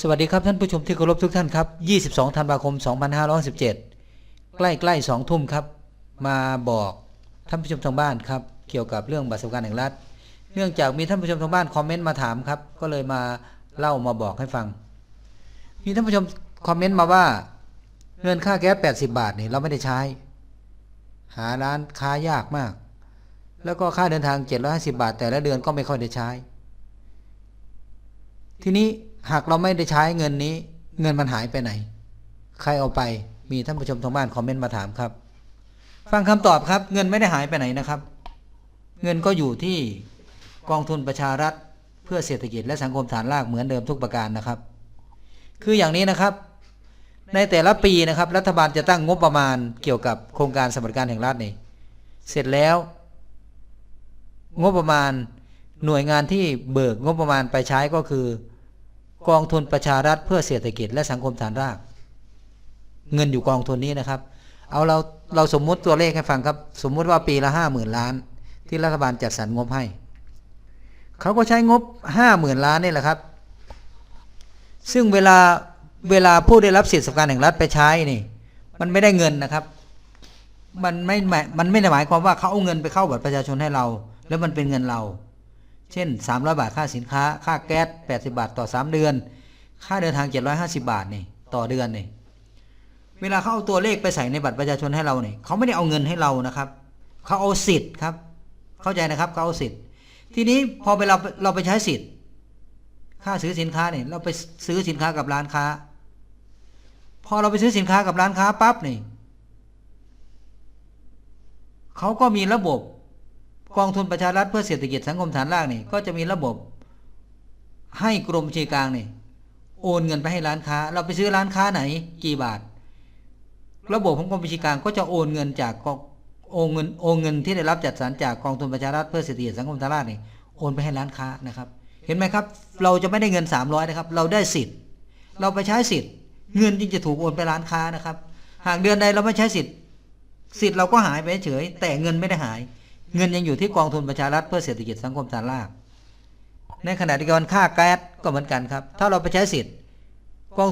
สวัสดีครับท่านผู้ชมที่เคารพทุกท่านครับ 22 ธันวาคม 2517 ใกล้ๆ2ทุ่มครับ มาบอกท่านผู้ชมทางบ้านครับ เกี่ยวกับเรื่องบัตรสวัสดิการแห่งรัฐ เนื่องจากมีท่านผู้ชมทางบ้านคอมเมนต์มาถามครับ ก็เลยมาเล่ามาบอกให้ฟัง มีท่านผู้ชมคอมเมนต์มาว่า เงินค่าแก๊ส 80 บาทนี่เราไม่ได้ใช้ หาร้านค้ายากมาก แล้วก็ค่าเดินทาง 750 บาท แต่ละเดือนก็ไม่ค่อยได้ใช้ ทีนี้ หากเราไม่ได้ใช้เงินนี้ เงินมันหายไปไหน ใครเอาไปมีท่านผู้ชมทางบ้านคอมเมนต์มาถามครับ ฟังคำตอบครับ เงินไม่ได้หายไปไหนนะครับ เงินก็อยู่ที่กองทุนประชารัฐเพื่อเศรษฐกิจและสังคมฐานรากเหมือนเดิมทุกประการนะครับ คืออย่างนี้นะครับ ในแต่ละปีนะครับ รัฐบาลจะตั้งงบประมาณเกี่ยวกับโครงการสวัสดิการแห่งรัฐนี่เสร็จแล้ว งบประมาณหน่วยงานที่เบิกงบประมาณไปใช้ก็คือ กองทุนประชารัฐเพื่อเศรษฐกิจและสังคมฐานราก เงินอยู่กองทุนนี้นะครับ เอาเราเราสมมุติตัวเลขให้ฟังครับ สมมุติว่าปีละห้าหมื่นล้าน ที่รัฐบาลจัดสรรงบให้เขาก็ใช้งบห้าหมื่นล้านนี่แหละครับ ซึ่งเวลาเวลาผู้ได้รับสิทธิสวัสดิการแห่งรัฐไปใช้นี่ มันไม่ได้เงินนะครับ มันไม่หมายมันไม่ได้หมายความว่าเขาเอาเงินไปเข้าบัตรประชาชนให้เรา แล้วมันเป็นเงินเรา เช่น 300 บาทค่าสินค้า ค่าแก๊ส80 บาทต่อ 3 เดือน ค่าเดินทาง 750 บาทนี่ต่อเดือนนี่เวลาเขาเอาตัวเลขไปใส่ในบัตรประชาชนให้เราเนี่ยเขาไม่ได้เอาเงินให้เรานะครับเขาเอาสิทธิ์ครับ เข้าใจนะครับเขาเอาสิทธิ์ ทีนี้พอไปเราเราไปใช้สิทธิ์ ค่าซื้อสินค้าเนี่ยเราไปซื้อสินค้ากับร้านค้า พอเราไปซื้อสินค้ากับร้านค้าปั๊บนี่เขาก็มีระบบ กองทุนประชารัฐเพื่อเศรษฐกิจสังคมฐานรากนี่ก็จะมีระบบ ให้กรมบัญชีกลางนี่โอนเงินไปให้ร้านค้า เราไปซื้อร้านค้าไหน กี่บาท ระบบของกรมบัญชีกลางก็จะโอนเงินจากกองโอนเงินโอนเงินที่ได้รับจัดสรรจากกองทุนประชารัฐเพื่อเศรษฐกิจสังคมฐานรากนี่โอนไปให้ร้านค้านะครับ เห็นไหมครับ เราจะไม่ได้เงิน 300นะครับ เราได้สิทธิ์ เราไปใช้สิทธิ์ เงินจึงจะถูกโอนไปร้านค้านะครับ หากเดือนใดเราไม่ใช้สิทธิ์ สิทธิ์เราก็หายไปเฉย แต่เงินไม่ได้หาย เงินยังอยู่ที่กองทุนประชารัฐเพื่อเศรษฐกิจสังคมฐานราก ในขณะเดียวกันค่าแก๊สก็เหมือนกันครับ ถ้าเราไปใช้สิทธิ์กอง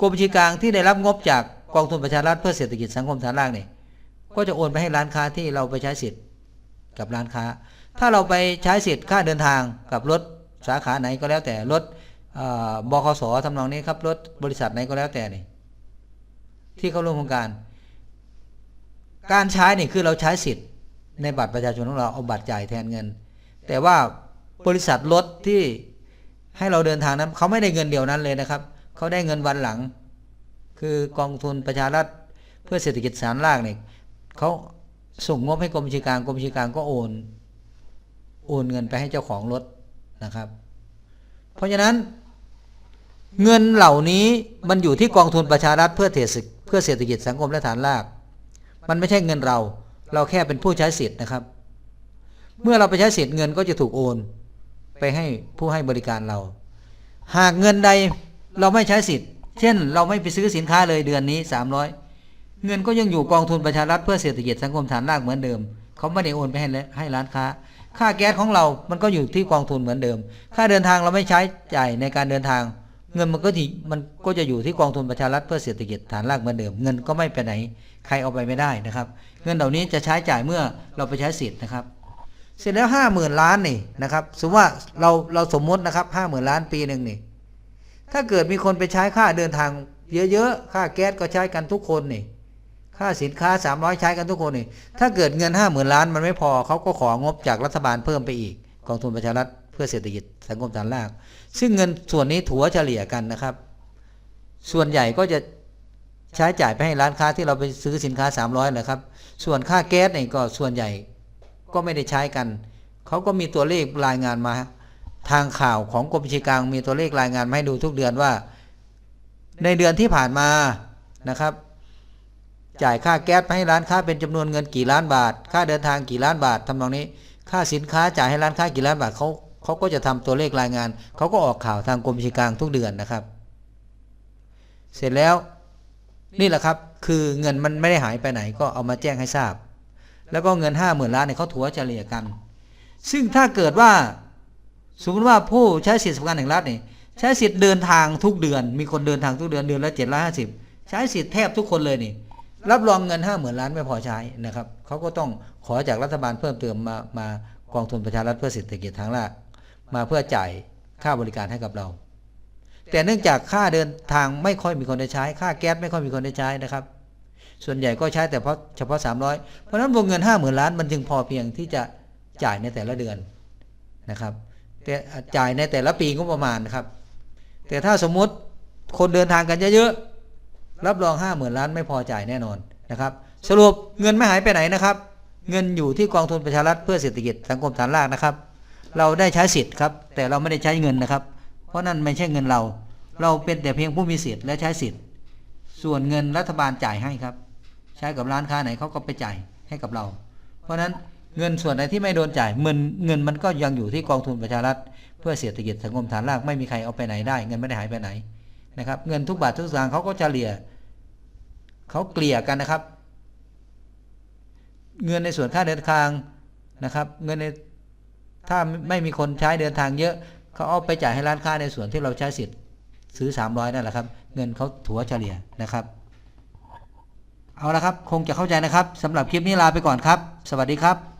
กรมบัญชีกลางที่ได้รับงบจากกองทุนประชารัฐเพื่อเศรษฐกิจสังคมฐานรากนี่ก็จะโอนไปให้ร้านค้าที่เราไปใช้สิทธิ์กับร้านค้า ถ้าเราไปใช้สิทธิ์ค่าเดินทางกับรถสาขาไหนก็แล้วแต่รถบคสทำนองนี้ครับรถบริษัทไหนก็แล้วแต่นี่ที่เข้าร่วมโครงการ การใช้นี่คือเราใช้สิทธิ์ ในบัตรประชาชนของเราเอาบัตรจ่ายแทนเงิน แต่ว่าบริษัทรถที่ให้เราเดินทางนั้นเขาไม่ได้เงินเดียวนั้นเลยนะครับเขาได้เงินวันหลัง คือกองทุนประชารัฐเพื่อเศรษฐกิจฐานรากเนี่ยเขาส่งงบให้กรมบัญชีกลางกรมบัญชีกลางก็โอน โอนเงินไปให้เจ้าของรถนะครับ เพราะฉะนั้น เงินเหล่านี้มันอยู่ที่กองทุนประชารัฐเพื่อเทศเพื่อเศรษฐกิจสังคมและฐานราก มันไม่ใช่เงินเรา เราแค่เป็นผู้ใช้สิทธิ์นะครับ เมื่อเราไปใช้สิทธิ์เงินก็จะถูกโอน ไปให้ผู้ให้บริการเรา หากเงินใดเราไม่ใช้สิทธิ์ เช่น เราไม่ไปซื้อสินค้าเลยเดือนนี้ 300 เงินก็ยังอยู่กองทุนประชารัฐเพื่อเศรษฐกิจสังคมฐานรากเหมือนเดิม เขาไม่ได้โอนไปให้ให้ร้านค้า ค่าแก๊สของเรา มันก็อยู่ที่กองทุนเหมือนเดิม ค่าเดินทางเราไม่ใช้จ่ายในการเดินทาง เงินมันก็ที่มันก็จะอยู่ที่กองทุนประชารัฐเพื่อเศรษฐกิจฐานรากเหมือนเดิม เงินก็ไม่ไปไหน ใครเอาไปไม่ได้นะครับ เงินเหล่านี้จะใช้จ่ายเมื่อเราไปใช้สิทธิ์นะครับ เสร็จแล้วห้าหมื่นล้านนี่นะครับสมมติว่าเราเราสมมตินะครับห้าหมื่นล้านปีหนึ่งนี่ถ้าเกิดมีคนไปใช้ค่าเดินทาง เยอะๆค่าแก๊สก็ใช้กันทุกคนนี่ค่าสินค้าสามร้อยใช้กันทุกคนนี่ถ้าเกิดเงินห้าหมื่นล้านมันไม่พอเขาก็ของบจากรัฐบาลเพิ่มไปอีก กองทุนประชารัฐ เพื่อเศรษฐกิจสังคมฐานราก ซึ่งเงินส่วนนี้ถัวเฉลี่ยกันนะครับ ส่วนใหญ่ก็จะใช้จ่ายไปให้ร้านค้าที่เราไปซื้อสินค้า 300นะครับ ส่วนค่าแก๊สเนี่ยก็ส่วนใหญ่ก็ไม่ได้ใช้กัน เขาก็มีตัวเลขรายงานมา ทางข่าวของกรมบัญชีกลางมีตัวเลขรายงานมาให้ดูทุกเดือนว่า ในเดือนที่ผ่านมานะครับ จ่ายค่าแก๊สไปให้ร้านค้าเป็นจำนวนเงินกี่ล้านบาท ค่าเดินทางกี่ล้านบาททำนองนี้ ค่าสินค้าจ่ายให้ร้านค้ากี่ล้านบาทเขา เขาก็จะทำตัวเลขรายงาน เขาก็ออกข่าวทางกรมบัญชีกลางทุกเดือนนะครับ เสร็จแล้วนี่แหละครับ คือเงินมันไม่ได้หายไปไหนก็เอามาแจ้งให้ทราบ แล้วก็เงินห้าหมื่นล้านเนี่ยเขาถัวเฉลี่ยกัน ซึ่งถ้าเกิดว่าสมมติว่าผู้ใช้สิทธิสวัสดิการแห่งรัฐนี่ใช้สิทธิ์เดินทางทุกเดือน มีคนเดินทางทุกเดือนเดือนละเจ็ดร้อยห้าสิบใช้สิทธิ์แทบทุกคนเลยนี่รับรองเงินห้าหมื่นล้านไม่พอใช้นะครับเขาก็ต้องขอจากรัฐบาลเพิ่มเติมมามากองทุนประชารัฐเพื่อเศรษฐกิจทางราก มาเพื่อจ่ายค่าบริการให้กับเรา แต่เนื่องจากค่าเดินทางไม่ค่อยมีคนได้ใช้ ค่าแก๊สไม่ค่อยมีคนได้ใช้นะครับ ส่วนใหญ่ก็ใช้แต่เพาะเฉพาะ 300 เพราะฉะนั้นวงเงิน 5 0,000 ล้านมันจึงพอเพียงที่จะจ่ายในแต่ละเดือนนะครับแต่จ่ายในแต่ละปีก็ประมาณนะครับ แต่ถ้าสมมุติคนเดินทางกันเยอะๆรับรอง5 0,000ล้านไม่พอจ่ายแน่นอนนะครับ สรุปเงินไม่หายไปไหนนะครับ เงินอยู่ที่กองทุนประชารัฐเพื่อเศรษฐกิจสังคมฐานรากนะครับ เราได้ใช้สิทธิ์ครับ แต่เราไม่ได้ใช้เงินนะครับ เพราะนั่นไม่ใช่เงินเรา เราเป็นแต่เพียงผู้มีสิทธิ์และใช้สิทธิ์ ส่วนเงินรัฐบาลจ่ายให้ครับ ใช้กับร้านค้าไหนเขาก็ไปจ่ายให้กับเรา เพราะฉะนั้นเงินส่วนไหนที่ไม่โดนจ่ายเงินเงินมันก็ยังอยู่ที่กองทุนประชารัฐ เพื่อเศรษฐกิจสังคมฐานรากไม่มีใครเอาไปไหนได้ เงินไม่ได้หายไปไหนนะครับ เงินทุกบาททุกสตางค์เขาก็จะเลี่ยเขาเกลี่ยกันนะครับ เงินในส่วนค่าเดินทางนะครับ เงินใน ถ้าไม่มีคนใช้เดินทางเยอะเขาเอาไปจ่ายให้ร้านค้าในส่วนที่เราใช้สิทธิ์ซื้อ 300นั่นแหละครับ เงินเขาถัวเฉลี่ยนะครับ เอาละครับ คงจะเข้าใจนะครับสำหรับคลิปนี้ลาไปก่อนครับ สวัสดีครับ